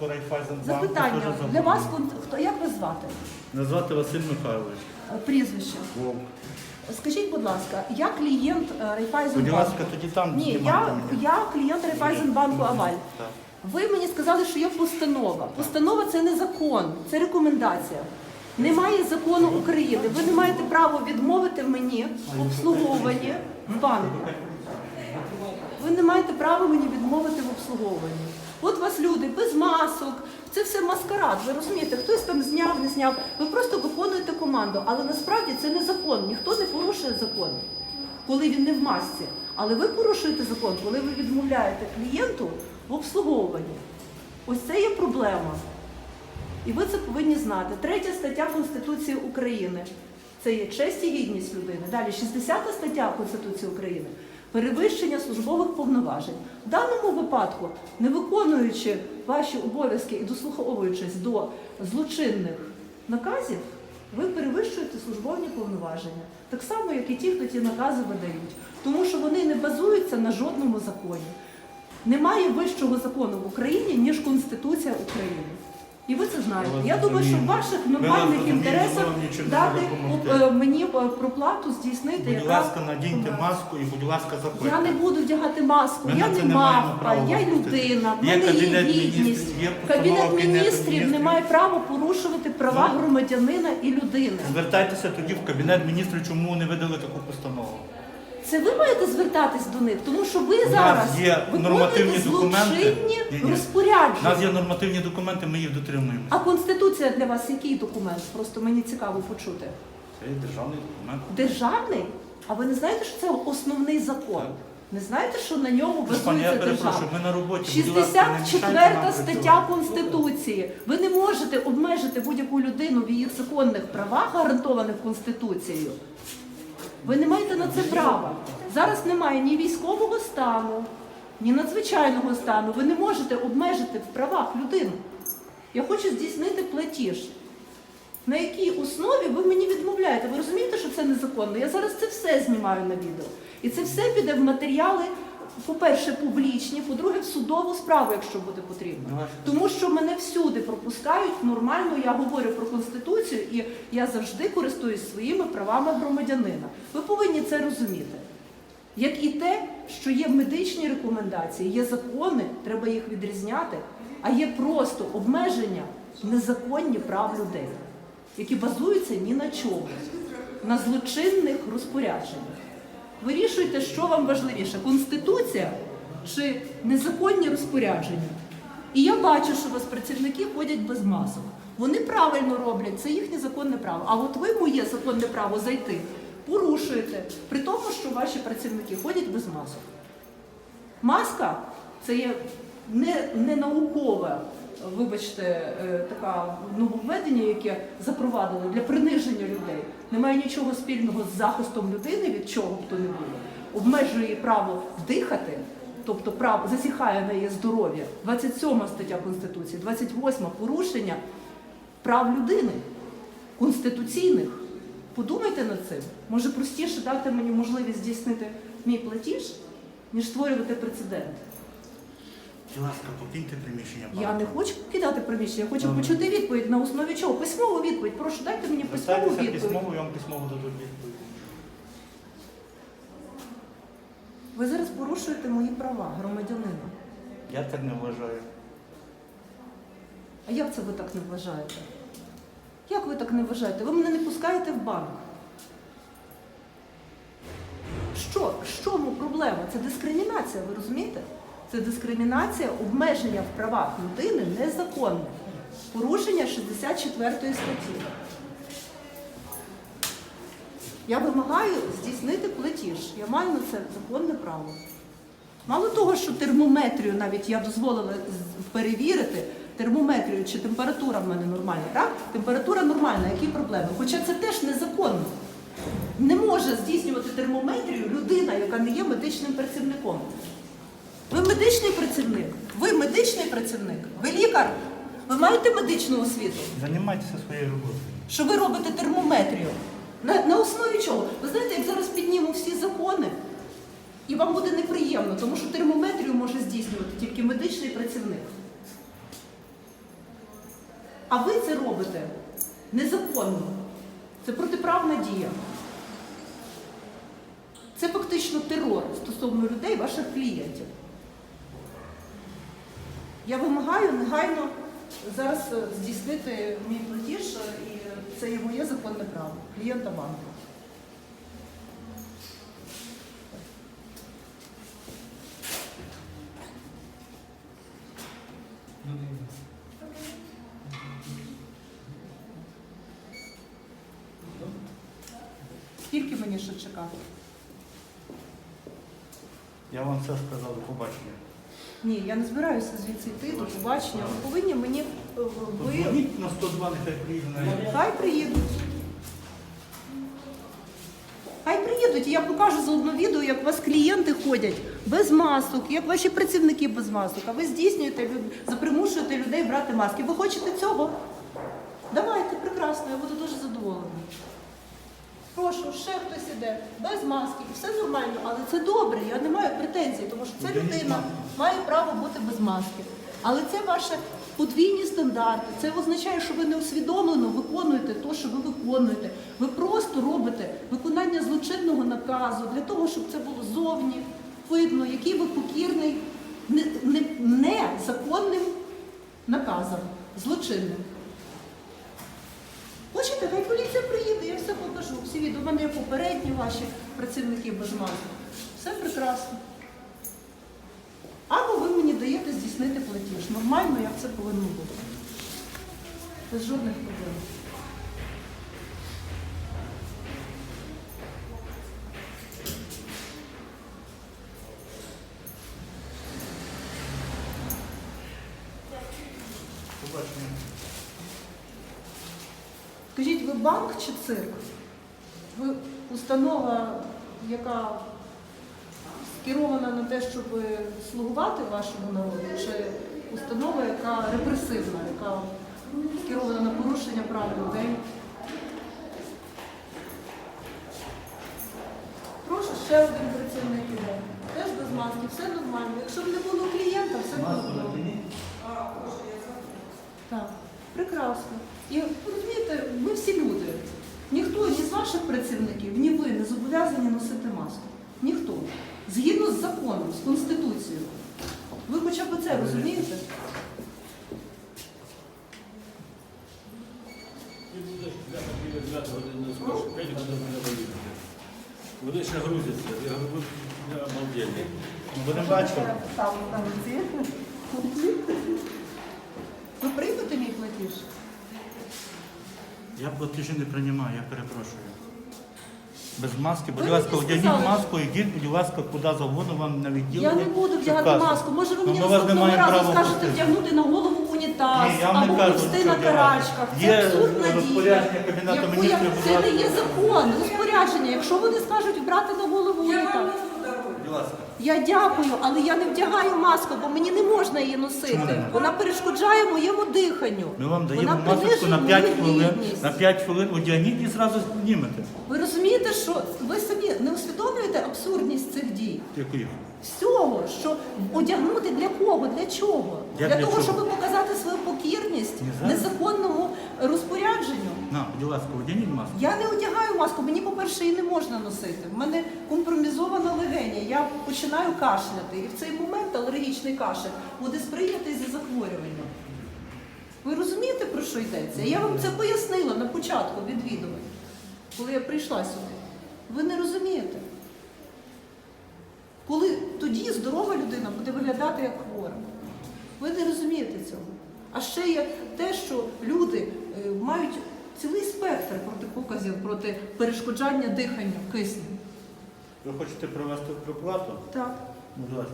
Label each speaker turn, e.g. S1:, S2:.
S1: банку Райфайзенбанку.
S2: Запитання
S1: теж
S2: для вас кон- хто як ви звати?
S1: Назвати Василь Михайлович.
S2: Е, Прізвище.
S1: Вовк.
S2: Скажіть, будь ласка, я клієнт е,
S1: Будь
S2: Райфайзенбанку.
S1: ласка, тоді там
S2: Ні, я, я клієнт Райфайзенбанку Аваль.
S1: Так.
S2: Ви мені сказали, що є постанова. Постанова це не закон, це рекомендація. Немає закону України. Ви не маєте права відмовити мені в обслуговуванні в банку. Ви не маєте права мені відмовити в обслуговуванні. От вас люди без масок, це все маскарад. Ви розумієте, хтось там зняв, не зняв. Ви просто виконуєте команду, але насправді це не закон. Ніхто не порушує закон, коли він не в масці. Але ви порушуєте закон, коли ви відмовляєте клієнту в обслуговуванні. Ось це є проблема. І ви це повинні знати. Третя стаття Конституції України. Це є честь і гідність людини. Далі 60 стаття Конституції України. Перевищення службових повноважень. В даному випадку, не виконуючи ваші обов'язки і дослуховуючись до злочинних наказів, ви перевищуєте службовні повноваження. Так само, як і ті, хто ті накази видають. Тому що вони не базуються на жодному законі. Немає вищого закону в Україні, ніж Конституція України. І ви це знаєте. Я думаю, що в ваших нормальних інтересах дати е, мені е, проплату здійснити.
S1: Будь
S2: яка
S1: ласка, надіньте маску і, будь ласка, заходьте.
S2: Я не буду вдягати маску,
S1: Ми
S2: я
S1: на це
S2: не
S1: не маємо
S2: мавпа,
S1: права
S2: я людина, в
S1: Є
S2: мене є
S1: Кабінет
S2: гідність.
S1: Є постанова
S2: Кабінет
S1: Кабінету
S2: міністрів не
S1: Міністрів.
S2: має права порушувати права громадянина і людини.
S1: Звертайтеся тоді в Кабінет міністрів, чому не видали таку постанову.
S2: Це ви маєте звертатись до них, тому що ви
S1: нас
S2: зараз
S1: є нормативні
S2: виконуєте
S1: документи.
S2: злочинні
S1: Ні, ні. У
S2: розпорядження.
S1: нас є нормативні документи, ми їх дотримуємося.
S2: А конституція для вас який документ? Просто мені цікаво почути.
S1: Це є державний документ.
S2: Державний? А ви не знаєте, що це основний закон? Не знаєте, що на ньому
S1: Тож, Пані, я
S2: базується
S1: перепрошую,
S2: держава?
S1: ми на роботі. будь ласка, не мішайте
S2: 64
S1: нам
S2: стаття
S1: працювати.
S2: Конституції. Ви не можете обмежити будь-яку людину в її законних правах, гарантованих Конституцією. Ви не маєте на це права. Зараз немає ні військового стану, ні надзвичайного стану. Ви не можете обмежити в правах людину. Я хочу здійснити платіж. На якій основі ви мені відмовляєте? Ви розумієте, що це незаконно? Я зараз це все знімаю на відео. І це все піде в матеріали, по-перше, публічні, по-друге, в судову справу, якщо буде потрібно.
S1: Ну,
S2: Тому що мене всюди пропускають нормально, я говорю про конституцію і я завжди користуюсь своїми правами громадянина. Ви повинні це розуміти. Як і те, що є медичні рекомендації, є закони, треба їх відрізняти, а є просто обмеження незаконні прав людей, які базуються ні на чому, на злочинних розпорядженнях. Вирішуйте, що вам важливіше: конституція чи незаконні розпорядження. І я бачу, що у вас працівники ходять без масок. Вони правильно роблять, це їхнє законне право. А от ви моє законне право зайти порушуєте, при тому, що ваші працівники ходять без масок. Маска це є не, не наукове, вибачте, е, така нововведення, яке запровадили для приниження людей. Немає нічого спільного з захистом людини від чого б то не було. Обмежує право дихати, тобто право засіхає на її здоров'я. 27 стаття Конституції, 28 порушення прав людини конституційних. Подумайте над цим. Може простіше дати мені можливість здійснити мій платіж, ніж створювати прецедент.
S1: Будь ласка, покиньте приміщення.
S2: Я не хочу кидати приміщення, я хочу
S1: Добре.
S2: почути відповідь на основі чого. Письмову відповідь. Прошу, дайте мені письмову
S1: Звертайтеся
S2: відповідь.
S1: письмово, я вам письмово дадуть відповідь.
S2: Ви зараз порушуєте мої права громадянина.
S1: Я так не вважаю.
S2: А як це ви так не вважаєте? Як ви так не вважаєте? Ви мене не пускаєте в банк. Що? В чому проблема? Це дискримінація, ви розумієте? Це дискримінація, обмеження в правах людини незаконне. Порушення 64 статті. Я вимагаю здійснити платіж. Я маю на це законне право. Мало того, що термометрію навіть я дозволила перевірити, термометрію, чи температура в мене нормальна, так? Температура нормальна, які проблеми? Хоча це теж незаконно. Не може здійснювати термометрію людина, яка не є медичним працівником. Ви медичний працівник, ви медичний працівник, ви лікар, ви маєте медичну освіту.
S1: Займайтеся своєю роботою.
S2: Що ви робите термометрію? На, на основі чого? Ви знаєте, як зараз підніму всі закони, і вам буде неприємно, тому що термометрію може здійснювати тільки медичний працівник. А ви це робите незаконно. Це протиправна дія. Це фактично терор стосовно людей, ваших клієнтів. Я вимагаю негайно зараз е, здійснити мій платіж, е, і це є моє законне право клієнта банку. Скільки мені ще чекати?
S1: Я вам все сказав, до побачення.
S2: Ні, я не збираюся звідси йти до побачення. Ви повинні мені е, ви
S1: Подзвоніть на 102, нехай приїде на
S2: хай приїдуть. Хай приїдуть, і я покажу заодно відео, як у вас клієнти ходять без масок, як ваші працівники без масок, а ви здійснюєте люд- запримушуєте людей брати маски. Ви хочете цього? Давайте, прекрасно, я буду дуже задоволена. Прошу, ще хтось іде, без маски, і все нормально, але це добре, я не маю претензій, тому що ця людина має право бути без маски. Але це ваші подвійні стандарти. Це означає, що ви не усвідомлено виконуєте те, що ви виконуєте. Ви просто робите виконання злочинного наказу для того, щоб це було зовні видно, який ви покірний не- не- незаконним наказом, злочинним. Хочете, хай поліція приїде, я все покажу. Всі від у мене є попередні ваші працівники без маски. Все прекрасно. Або ви мені даєте здійснити платіж. Нормально, як це повинно бути. Без жодних проблем. Банк чи цирк? Ви установа, яка скерована на те, щоб слугувати вашому народу, чи установа, яка репресивна, яка скерована на порушення прав людей? Прошу ще один працівник іде. Теж без маски, все нормально. Якщо б не було клієнта, все
S1: надініть.
S2: Так, прекрасно. І розумієте, ми всі люди. Ніхто ні з ваших працівників, ні ви не зобов'язані носити маску. Ніхто. Згідно з законом, з Конституцією. Ви хоча б це розумієте?
S3: Вони ще грузяться, я говорю, я обалденний.
S1: Ну, Будемо бачити.
S2: Там, там ці. Ви приймете мій платіж?
S1: Я платежі не приймаю, я перепрошую. Без маски, будь
S2: Ви
S1: ласка,
S2: мені
S1: одягніть
S2: сказали,
S1: маску, йдіть, будь ласка, куди завгодно вам на відділення.
S2: Я не буду вдягати маску. Може ви
S1: Ну,
S2: мені
S1: ми вас не
S2: наступного
S1: маємо
S2: разу
S1: права
S2: скажете
S1: пустити.
S2: вдягнути на голову унітаз
S1: Ні, я вам не
S2: або
S1: кажу,
S2: повсти
S1: що
S2: на
S1: вдягати.
S2: карачках. Це
S1: Є
S2: абсурдна дія.
S1: розпорядження Кабінету
S2: Яку
S1: Міністрів,
S2: я-
S1: будь
S2: Це не є закон, розпорядження. Якщо вони скажуть брати на голову унітаз.
S1: Будь ласка.
S2: Я дякую, але я не вдягаю маску, бо мені не можна її носити. Вона перешкоджає моєму диханню.
S1: Ми вам даємо
S2: Вона
S1: масочку на
S2: принижує
S1: 5
S2: мою
S1: хвилин.
S2: гідність.
S1: На 5 хвилин одягніть і зразу знімете.
S2: Ви розумієте, що ви самі не усвідомлюєте абсурдність цих дій?
S1: Якої?
S2: Всього, що одягнути для кого, для чого?
S1: Як
S2: для
S1: для
S2: того,
S1: чого?
S2: щоб показати свою покірність
S1: Ні, зараз.
S2: незаконному розпорядженню.
S1: На, будь ласка, одягніть маску.
S2: Я не одягаю маску, мені, по-перше, її не можна носити. В мене компромізована легеня, я починаю кашляти. І в цей момент алергічний кашель буде сприйнятий зі захворюванням. Ви розумієте, про що йдеться? Я вам це пояснила на початку відвідувань, коли я прийшла сюди. Ви не розумієте. Коли тоді здорова людина буде виглядати як хвора. Ви не розумієте цього. А ще є те, що люди е, мають цілий спектр протипоказів проти перешкоджання дихання киснем.
S1: Ви хочете провести проплату?
S2: Так.
S1: Будь ласка,